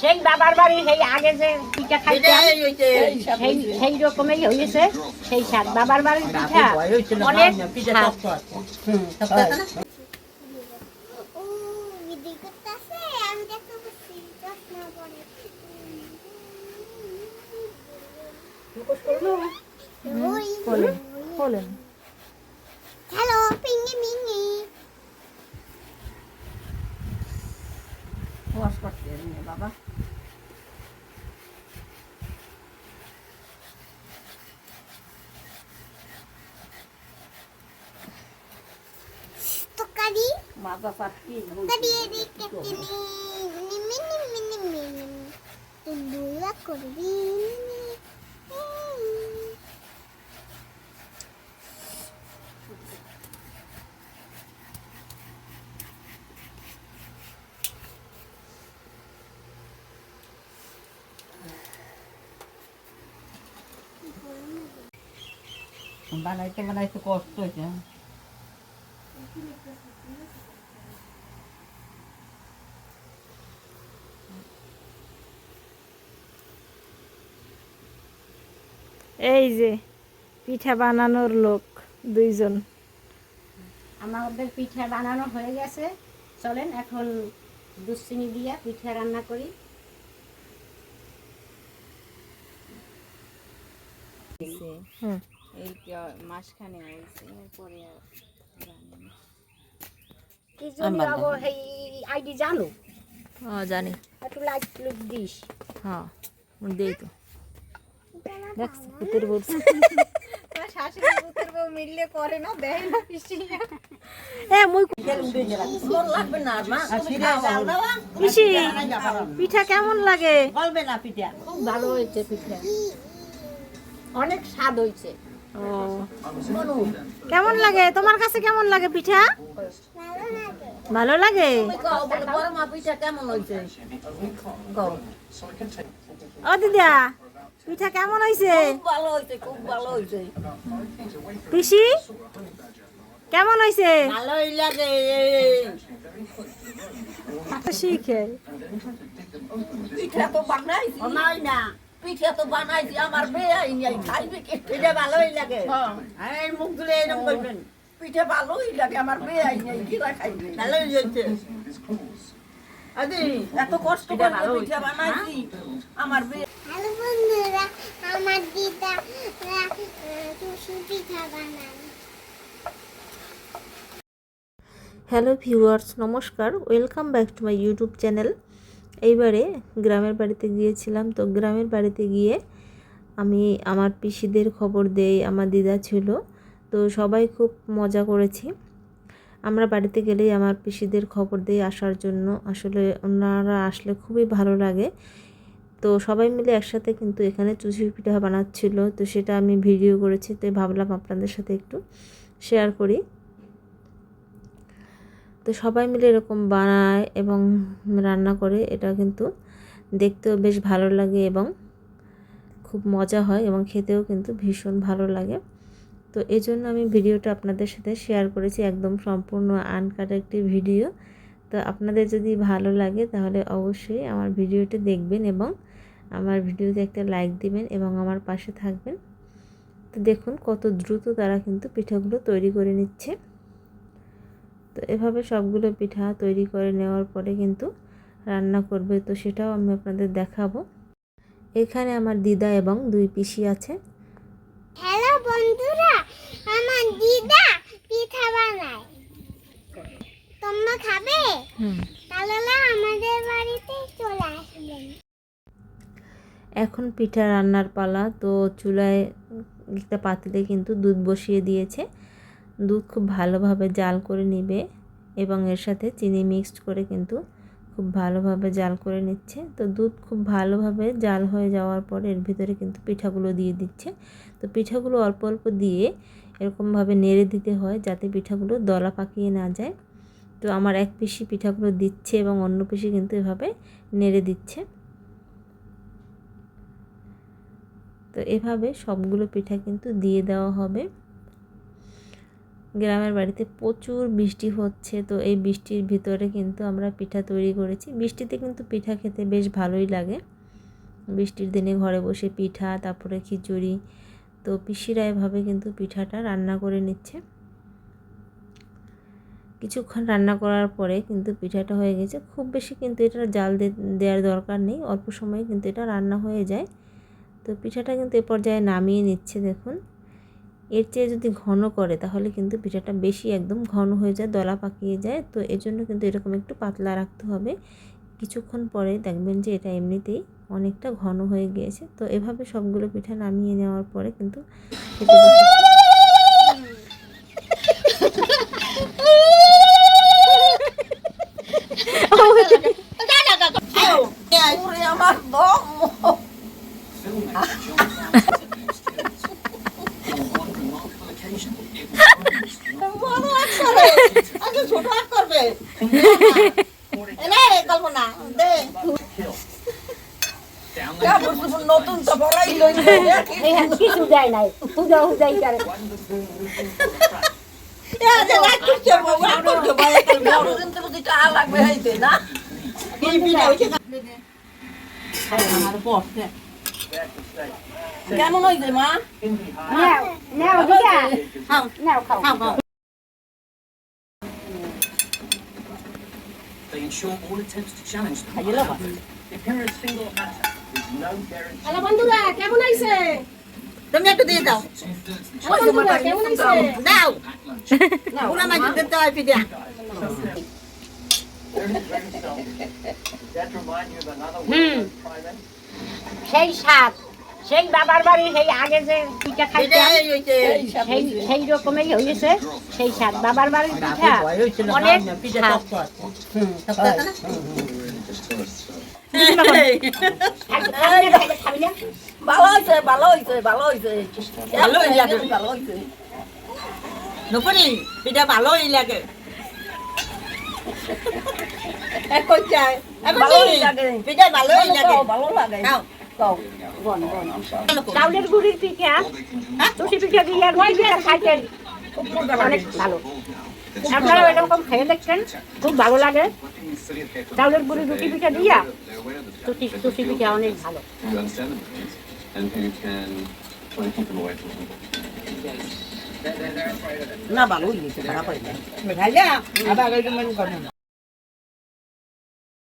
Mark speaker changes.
Speaker 1: সেই বাবার বাড়ি সেই আগে যে পিঠা খাইতাম সেই সেই রকমই হয়েছে সেই স্বাদ বাবার বাড়ির পিঠা অনেক স্বাদ
Speaker 2: করতে বাবা।
Speaker 3: তোকারি
Speaker 2: মাজা চাটকি
Speaker 3: তোকারি এদিকে তিনি নিমি নিমি নিমি নিমি তুই দুলা করবি
Speaker 2: বানাইতে বানাইতে কষ্ট হয়েছে
Speaker 4: এই যে পিঠা বানানোর লোক দুইজন।
Speaker 1: আমাদের পিঠা বানানো হয়ে গেছে। চলেন এখন দুশ্চিনি দিয়া পিঠা রান্না করি।
Speaker 5: এই মাসখানে
Speaker 1: কি জন্য এই আইডি জানো?
Speaker 4: জানি।
Speaker 1: একটু লাইট দিস।
Speaker 4: হ্যাঁ দেই তো। দেখছি পুতের বলছি
Speaker 5: শাশুড়ি পুতের বউ মিললে করে না দেয় না পিসি।
Speaker 4: এ মুই পিসি পিঠা কেমন লাগে?
Speaker 2: গলবে না পিঠা।
Speaker 1: খুব ভালো হয়েছে পিঠা। অনেক স্বাদ হয়েছে।
Speaker 4: কেমন লাগে? তোমার কাছে কেমন লাগে পিঠা? ভালো লাগে? ও দিদা পিঠা কেমন হয়েছে
Speaker 2: ভালো হয়েছে খুব ভালো হয়েছে
Speaker 4: পিসি? কেমন হয়েছে
Speaker 2: ভালোই লাগে
Speaker 4: শিখে।
Speaker 2: পিঠা তো বানাইছি। বানাই না। পিঠা তো বানাইছি আমার মেয়ে নাই খাইবে কি? পিঠা ভালোই লাগে হ্যাঁ মুখ ধুলে এরকম করবেন। পিঠা ভালোই লাগে আমার মেয়ে নাই কিরা খাইবে? ভালোই হয়েছে আদি এত কষ্ট করে পিঠা বানাইছি আমার মেয়ে
Speaker 3: হ্যালো বন্ধুরা আমার দিদা পিঠা
Speaker 4: হ্যালো ভিউয়ার্স, নমস্কার, welcome back to my YouTube channel. এইবারে গ্রামের বাড়িতে গিয়েছিলাম, তো গ্রামের বাড়িতে গিয়ে আমি আমার পিসিদের খবর দেই, আমার দিদা ছিল, তো সবাই খুব মজা করেছি। আমরা বাড়িতে গেলেই আমার পিসিদের খবর দিয়ে আসার জন্য। আসলে ওনারা আসলে খুবই ভালো লাগে। তো সবাই মিলে একসাথে কিন্তু এখানে চুষি পিঠা বানাচ্ছিল। তো সেটা আমি ভিডিও করেছি তো ভাবলাম আপনাদের সাথে একটু শেয়ার করি। তো সবাই মিলে এরকম বানায় এবং রান্না করে, এটা কিন্তু দেখতেও বেশ ভালো লাগে এবং খুব মজা হয় এবং খেতেও কিন্তু ভীষণ ভালো লাগে। তো এই জন্য আমি ভিডিওটা আপনাদের সাথে শেয়ার করেছি, একদম সম্পূর্ণ আনকাট একটি ভিডিও। তো আপনাদের যদি ভালো লাগে তাহলে অবশ্যই আমার ভিডিওটি দেখবেন এবং আমার ভিডিওতে একটা লাইক দিবেন এবং আমার পাশে থাকবেন। তো দেখুন কত দ্রুত তারা কিন্তু পিঠাগুলো তৈরি করে নিচ্ছে। তো এভাবে সবগুলো পিঠা তৈরি করে নেওয়ার পরে কিন্তু রান্না করবে, তো সেটাও আমি আপনাদের দেখাবো। এখানে আমার দিদা এবং দুই পিসি আছে।
Speaker 3: হ্যালো বন্ধুরা, আমার দিদা পিঠা বানায়। তোমরা খাবে? তাহলে আমাদের বাড়িতে চলে আসবেন।
Speaker 4: এখন পিঠা রান্নার পালা তো চুলায় একটা পাতিলে কিন্তু দুধ বসিয়ে দিয়েছে। দুধ খুব ভালোভাবে জাল করে নিবে এবং এর সাথে চিনি মিক্সড করে কিন্তু খুব ভালোভাবে জাল করে নিচ্ছে। তো দুধ খুব ভালোভাবে জাল হয়ে যাওয়ার পর এর ভিতরে কিন্তু পিঠাগুলো দিয়ে দিচ্ছে। তো পিঠাগুলো অল্প অল্প দিয়ে এরকমভাবে নেড়ে দিতে হয় যাতে পিঠাগুলো দলা পাকিয়ে না যায়। তো আমার এক পিসি পিঠাগুলো দিচ্ছে এবং অন্য পিসি কিন্তু এভাবে নেড়ে দিচ্ছে। তো এভাবে সবগুলো পিঠা কিন্তু দিয়ে দেওয়া হবে। গ্রামের বাড়িতে প্রচুর বৃষ্টি হচ্ছে, তো এই বৃষ্টির ভিতরে কিন্তু আমরা পিঠা তৈরি করেছি। বৃষ্টিতে কিন্তু পিঠা খেতে বেশ ভালোই লাগে। বৃষ্টির দিনে ঘরে বসে পিঠা, তারপরে খিচুড়ি, তো পিসিরা এভাবে কিন্তু পিঠাটা রান্না করে নিচ্ছে। কিছুক্ষণ রান্না করার পরে কিন্তু পিঠাটা হয়ে গেছে। খুব বেশি কিন্তু এটা জাল দেওয়ার দরকার নেই। অল্প সময়ে কিন্তু এটা রান্না হয়ে যায়। তো পিঠাটা কিন্তু এ পর্যায়ে নামিয়ে নিচ্ছে দেখুন। এর চেয়ে যদি ঘন করে তাহলে কিন্তু পিঠাটা বেশি একদম ঘন হয়ে যায়, দলা পাকিয়ে যায়। তো এর জন্য কিন্তু এরকম একটু পাতলা রাখতে হবে। কিছুক্ষণ পরে দেখবেন যে এটা এমনিতেই অনেকটা ঘন হয়ে গিয়েছে। তো এভাবে সবগুলো পিঠা নামিয়ে নেওয়ার পরে কিন্তু খেতে বসেছি
Speaker 2: ওরে আমার দম বড় আকারে আগে ছোট আক করবে এনে কল্পনা দে কাপড় চোপড় নতুন তো বড়াই লই
Speaker 1: এই হাত কিছু দেয় নাই হুদা হুদাই করে
Speaker 2: যে রাত করছে বাবা রাত করছে ভাই বড় দিন তো বুঝি টাকা লাগবে হইতে না কেমন হইছে মা
Speaker 6: They ensure all attempts to challenge them. The appearance single matter is no guarantee.
Speaker 7: Hello বন্ধুরা কেমন আইছে
Speaker 2: তুমি একটু দিয়ে দাও
Speaker 7: বন্ধুরা কেমন আইছে
Speaker 2: দাও পুরা মাছ দিতে হয় পিঠা
Speaker 1: সেই সাত সেই বাবার বাড়ি সেই আগে যে পিঠা খাইতাম সেই সেই রকমই হয়েছে সেই স্বাদ বাবার বাড়ির পিঠা অনেক স্বাদ।
Speaker 2: ভালো হইছে ভালো হইছে ভালো হইছে ভালো লাগে ভালো পিঠা ভালোই লাগে কই যায়? লাগে। পিঠা ভালোই লাগে। ভালো লাগে।
Speaker 1: চাউলের গুড়ির পিঠা তুষি পিঠা দিয়ে আর পিঠা অনেক ভালো। আপনারা এরকম খেয়ে দেখছেন খুব ভালো লাগে। চাউলের গুড়ি রুটি পিঠা দিয়া তুষি তুষি পিঠা অনেক ভালো.
Speaker 2: না হইছে খাইলা আবার